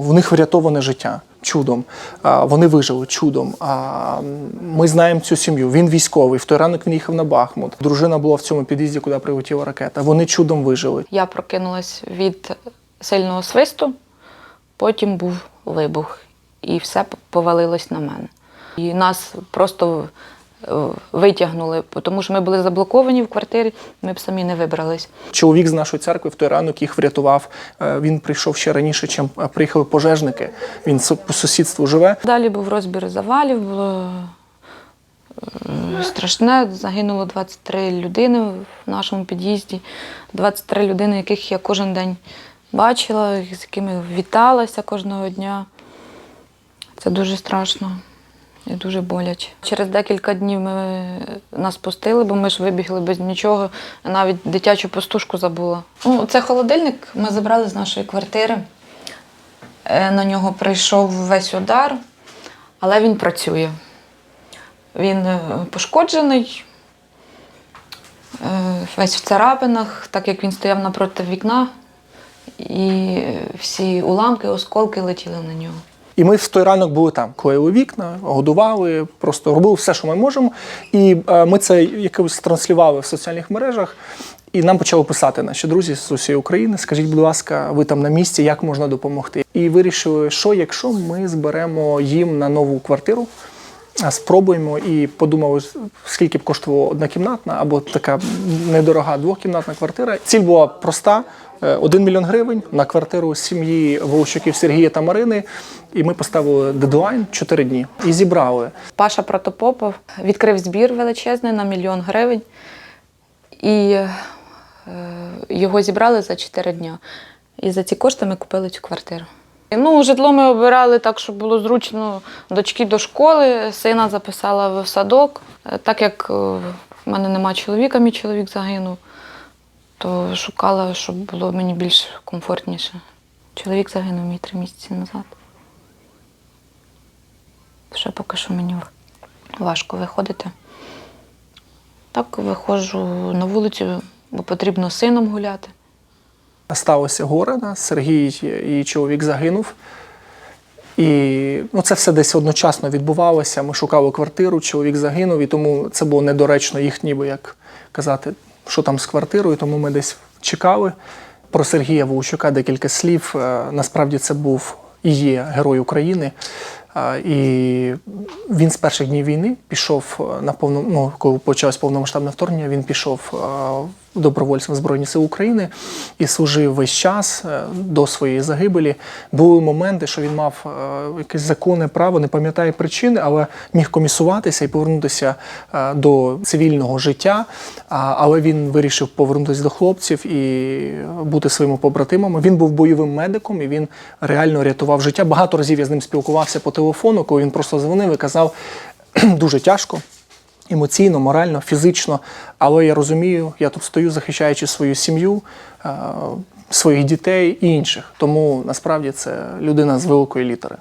В них врятоване життя чудом. Вони вижили чудом. Ми знаємо цю сім'ю. Він військовий. В той ранок він їхав на Бахмут. Дружина була в цьому під'їзді, куди прилетіла ракета. Вони чудом вижили. Я прокинулась від сильного свисту, потім був вибух, і все повалилось на мене. І нас просто витягнули, тому що ми були заблоковані в квартирі, ми б самі не вибрались. Чоловік з нашої церкви в той ранок їх врятував. Е, Він прийшов ще раніше, чим е, приїхали пожежники. Він по сусідству живе. Далі був розбір завалів, було е, страшне. Загинуло 23 людини в нашому під'їзді. 23 людини, яких я кожен день бачила, з якими віталася кожного дня. Це дуже страшно і дуже боляче. Через декілька днів ми нас пустили, бо ми ж вибігли без нічого. Навіть дитячу пастушку забула. Ну, це холодильник ми забрали з нашої квартири. Е, На нього прийшов весь удар, але він працює. Він е, пошкоджений, е, весь в царапинах, так як він стояв напроти вікна, і всі уламки, осколки летіли на нього. І ми в той ранок були там, клеїли вікна, годували, просто робили все, що ми можемо. І е, ми це якось транслювали в соціальних мережах. І нам почали писати наші друзі з усієї України. Скажіть, будь ласка, ви там на місці, як можна допомогти? І вирішили, що якщо ми зберемо їм на нову квартиру, спробуємо і подумали, скільки б коштувала однокімнатна або така недорога двокімнатна квартира. Ціль була проста: е, 1 мільйон гривень на квартиру сім'ї Волощуків Сергія та Марини. І ми поставили дедлайн 4 дні і зібрали. Паша Протопопов відкрив збір величезний на мільйон гривень, і е, його зібрали за 4 дня. І за ці кошти ми купили цю квартиру. Ну, житло ми обирали так, щоб було зручно дочки до школи, сина записала в садок. Е, Так як е, в мене нема чоловіка, мій чоловік загинув, то шукала, щоб було мені більш комфортніше. Чоловік загинув мій три місяці назад. Ще поки що мені важко виходити. Так виходжу на вулицю, бо потрібно сином гуляти. Сталося горе, да, Сергій, її чоловік загинув. І ну, це все десь одночасно відбувалося. Ми шукали квартиру, чоловік загинув, і тому це було недоречно їх ніби як казати, що там з квартирою. Тому ми десь чекали. Про Сергія Волчука декілька слів. Е, Насправді це був і є герой України. Е, І він з перших днів війни пішов е, на повну, ну, коли почалось повномасштабне вторгнення, він пішов добровольцем в Збройні Сили України і служив весь час е, до своєї загибелі. Були моменти, що він мав е, якесь законне право, не пам'ятаю причини, але міг комісуватися і повернутися е, до цивільного життя. Але він вирішив повернутися до хлопців і бути своїми побратимами. Він був бойовим медиком і він реально рятував життя. Багато разів я з ним спілкувався по телефону, коли він просто дзвонив і казав дуже тяжко. Емоційно, морально, фізично, але я розумію, я тут стою, захищаючи свою сім'ю, е, своїх дітей і інших. Тому насправді це людина з великої літери.